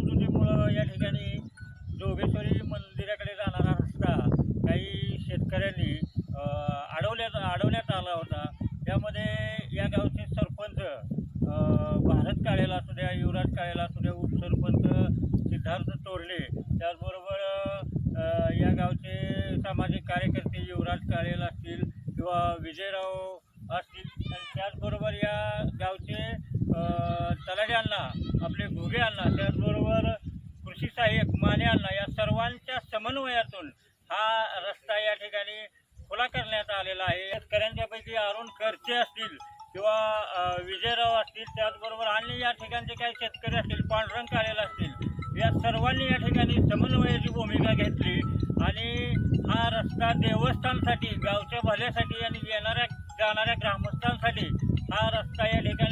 समजुतीमुळं या ठिकाणी जोगेश्वरी मंदिराकडे जाणारा रस्ता काही शेतकऱ्यांनी अडवल्यात अडवण्यात आला होता. त्यामध्ये या गावचे सरपंच भारत काळेला असू द्या युवराज काळेला असू द्या उपसरपंच सिद्धार्थ तोरले त्याचबरोबर या गावचे सामाजिक कार्यकर्ते युवराज काळेला असतील किंवा विजयराव असतील. आणि त्याचबरोबर या गावचे तलाट्यांना आपले घोगे अण्णा त्याचबरोबर कृषी सहाय्यक माने अण्णा या सर्वांच्या समन्वयातून हा रस्ता या ठिकाणी खुला करण्यात आलेला आहे. शेतकऱ्यांच्यापैकी अरुण खर्चे असतील किंवा विजयराव असतील त्याचबरोबर आणि या ठिकाणचे काही शेतकरी असतील पांडुरंग कालेला असतील या सर्वांनी या ठिकाणी समन्वयाची भूमिका घेतली आणि हा रस्ता देवस्थानसाठी गावच्या भल्यासाठी आणि येणाऱ्या जाणाऱ्या ग्रामस्थांसाठी हा रस्ता या ठिकाणी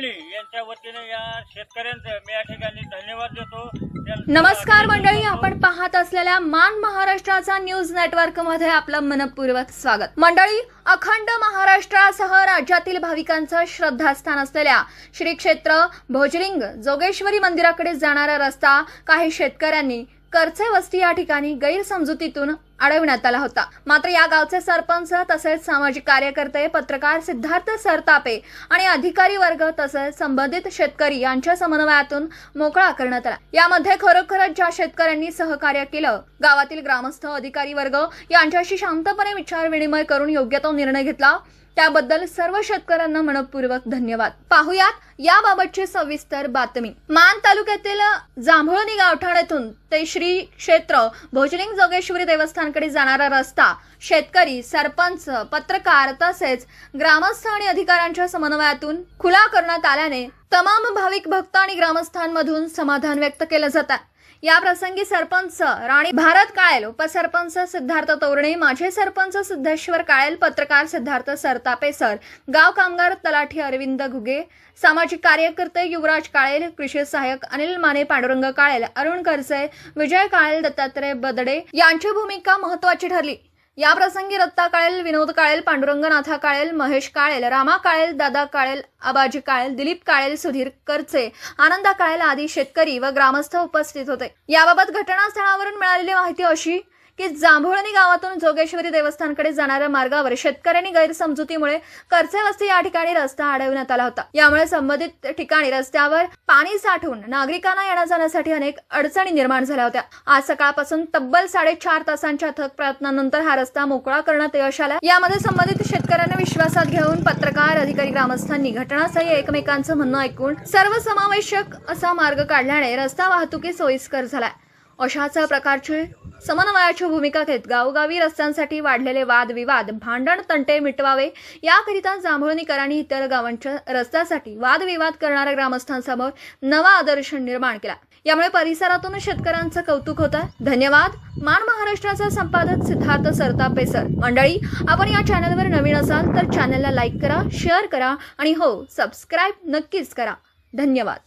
जांभुळणी यांच्या वतीने या शेतकऱ्यांचं मी या ठिकाणी धन्यवाद देतो त्यांचं नमस्कार मंडळी. आपण पाहत असलेल्या मान महाराष्ट्राचा न्यूज नेटवर्कमध्ये आपलं मनपूर्वक स्वागत मंडळी अखंड महाराष्ट्रासह राज्यातील भाविकांचं श्रद्धास्थान असलेल्या श्री क्षेत्र भोजलिंग जोगेश्वरी मंदिराकडे जाणारा रस्ता काही शेतकऱ्यांनी करचे वस्ती या ठिकाणी गैरसमजुतीतून अडविण्यात आला होता. मात्र या गावचे सरपंच तसेच सामाजिक कार्यकर्ते पत्रकार सिद्धार्थ सरतापे आणि अधिकारी वर्ग तसेच संबंधित शेतकरी यांच्या समन्वयातून मोकळा करण्यात आला. यामध्ये खरोखरच ज्या शेतकऱ्यांनी सहकार्य केलं गावातील ग्रामस्थ अधिकारी वर्ग यांच्याशी शांतपणे विचार विनिमय करून योग्य तो निर्णय घेतला. त्याबद्दल सर्व शेतकऱ्यांना मनपूर्वक धन्यवाद. पाहुयात याबाबतची सविस्तर बातमी. मान तालुक्यातील जांभुळणी गावठाण येथून ते श्री क्षेत्र भोजलिंग जोगेश्वरी देवस्थान देवस्थानकडे जाणारा रस्ता शेतकरी सरपंच पत्रकार तसेच ग्रामस्थ आणि अधिकाऱ्यांच्या समन्वयातून खुला करण्यात आल्याने तमाम भाविक भक्त आणि ग्रामस्थांमधून समाधान व्यक्त केलं जात आहे. या प्रसंगी सरपंच राणी भारत काळेल उपसरपंच सिद्धार्थ तोरणे माजी सरपंच सिद्धेश्वर काळेल पत्रकार सिद्धार्थ सरतापे सर गाव कामगार तलाठी अरविंद घुगे सामाजिक कार्यकर्ते युवराज काळेल कृषी सहाय्यक अनिल माने पांडुरंग काळेल अरुण खरसे विजय काळेल दत्तात्रय बदडे यांची भूमिका महत्वाची ठरली. या प्रसंगी रत्ता काळेल विनोद काळेल पांडुरंगनाथा काळेल महेश काळेल रामा काळेल दादा काळेल आबाजी काळेल दिलीप काळेल सुधीर करचे आनंदा काळेल आदी शेतकरी व ग्रामस्थ उपस्थित होते. याबाबत घटनास्थळावरून मिळालेली माहिती अशी की जांभुळणी गावातून जोगेश्वरी देवस्थानकडे जाणाऱ्या मार्गावर शेतकऱ्यांनी गैरसमजुतीमुळे करचे वस्ती या ठिकाणी रस्ता अडवण्यात आला होता. यामुळे संबंधित ठिकाणी रस्त्यावर पाणी साठवून नागरिकांना येण्या जाण्यासाठी अनेक अडचणी निर्माण झाल्या होत्या. आज सकाळपासून तब्बल साडेचार तासांच्या थक प्रयत्नानंतर हा रस्ता मोकळा करण्यात यश आला. यामध्ये संबंधित शेतकऱ्यांना विश्वासात घेऊन पत्रकार अधिकारी ग्रामस्थांनी घटनास्थळी एकमेकांचं म्हणणं ऐकून सर्वसमावेशक असा मार्ग काढल्याने रस्ता वाहतुकी सोयीस्कर झालाय. अशाच प्रकारची समन्वयाची भूमिका घेत गावोगावी रस्त्यांसाठी वाढलेले वादविवाद भांडण तंटे मिटवावे याकरिता जांभळणीकरांनी इतर गावांच्या रस्त्यासाठी वादविवाद करणाऱ्या ग्रामस्थांसमोर नवा आदर्श निर्माण केला. यामुळे परिसरातून शेतकऱ्यांचं कौतुक होतं. धन्यवाद. मान महाराष्ट्राचा संपादक सिद्धार्थ सरतापे सर मंडळी आपण या चॅनलवर नवीन असाल तर चॅनलला लाईक करा शेअर करा आणि हो सबस्क्राईब नक्कीच करा. धन्यवाद.